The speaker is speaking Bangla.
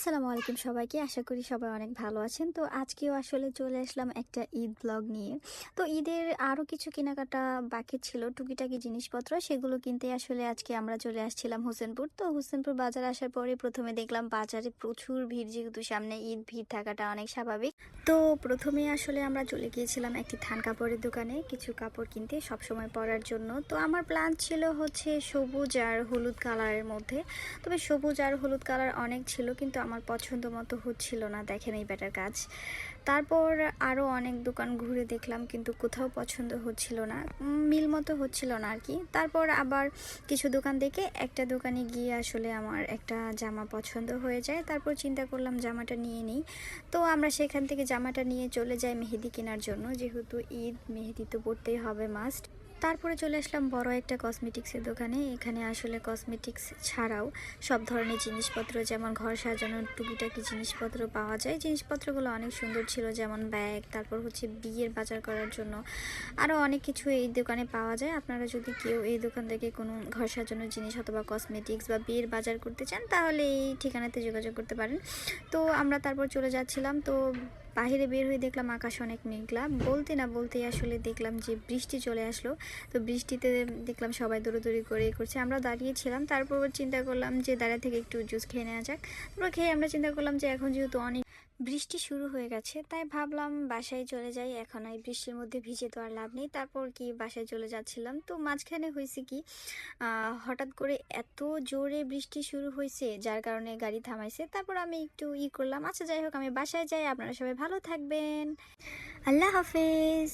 আসসালামু আলাইকুম সবাইকে। আশা করি সবাই অনেক ভালো আছেন। তো আজকেও আসলে চলে আসলাম একটা ঈদ ব্লগ নিয়ে। তো ঈদের আরও কিছু কেনাকাটা বাকি ছিল, টুকিটাকি জিনিসপত্র, সেগুলো কিনতে আসলে আজকে আমরা চলে আসছিলাম হোসেনপুর। তো হোসেনপুর বাজার আসার পরে প্রথমে দেখলাম বাজারে প্রচুর ভিড়, যেহেতু সামনে ঈদ, ভিড় থাকাটা অনেক স্বাভাবিক। তো প্রথমে আসলে আমরা চলে গিয়েছিলাম একটি থান কাপড়ের দোকানে কিছু কাপড় কিনতে সবসময় পরার জন্য। তো আমার প্ল্যান ছিল হচ্ছে সবুজ আর হলুদ কালারের মধ্যে। তবে সবুজ আর হলুদ কালার অনেক ছিল, কিন্তু আমার পছন্দ মতো হচ্ছিল না, দেখেন এই ব্যাটার কাজ। তারপর আরও অনেক দোকান ঘুরে দেখলাম, কিন্তু কোথাও পছন্দ হচ্ছিল না মিল মতো হচ্ছিল না আর কি তারপর আবার কিছু দোকান দেখে একটা দোকানে গিয়ে আসলে আমার একটা জামা পছন্দ হয়ে যায়। তারপর চিন্তা করলাম জামাটা নিয়ে নিই। তো আমরা সেখান থেকে জামাটা নিয়ে চলে যাই মেহেদি কেনার জন্য, যেহেতু ঈদ, মেহেদি তো পড়তেই হবে, মাস্ট। তারপরে চলে আসলাম বড় একটা কসমেটিক্সের দোকানে। এখানে আসলে কসমেটিক্স ছাড়াও সব ধরনের জিনিসপত্র, যেমন ঘর সাজানোর টুকিটাকি জিনিসপত্র পাওয়া যায়। জিনিসপত্রগুলো অনেক সুন্দর ছিল, যেমন ব্যাগ তারপর হচ্ছে বিয়ের বাজার করার জন্য। আরও অনেক কিছু এই দোকানে পাওয়া যায়। আপনারা যদি কেউ এই দোকান থেকে কোনো ঘর সাজানোর জিনিস অথবা কসমেটিক্স বা বিয়ের বাজার করতে চান, তাহলে এই ঠিকানাতে যোগাযোগ করতে পারেন। তো আমরা তারপর চলে যাচ্ছিলাম। তো বাইরে বের হয়ে দেখলাম আকাশ অনেক মেঘলা। বলতে না বলতেই আসলে দেখলাম যে বৃষ্টি চলে আসলো। তো বৃষ্টিতে দেখলাম সবাই দৌড়োদৌড়ি করে করছে। আমরা দাঁড়িয়েছিলাম তারপর চিন্তা করলাম যে দাঁড়িয়ে থেকে একটু জুস খেয়ে নেওয়া যাক। তারপর খেয়ে আমরা চিন্তা করলাম যে এখন যেহেতু অনেক বৃষ্টি শুরু হয়ে গেছে, তাই ভাবলাম বাসায় চলে যাই। এখন এই বৃষ্টির মধ্যে ভিজে তো আর লাভ নেই। তারপর কি বাসায় চলে যাচ্ছিলাম? তো মাঝখানে হয়েছে কি হঠাৎ করে এত জোরে বৃষ্টি শুরু হয়েছে, যার কারণে গাড়ি থামাইছে। তারপর আমি একটু ই করলাম আচ্ছা যাই হোক, আমি বাসায় যাই, আপনারা সবাই ভালো থাকবেন। আল্লাহ হাফেজ।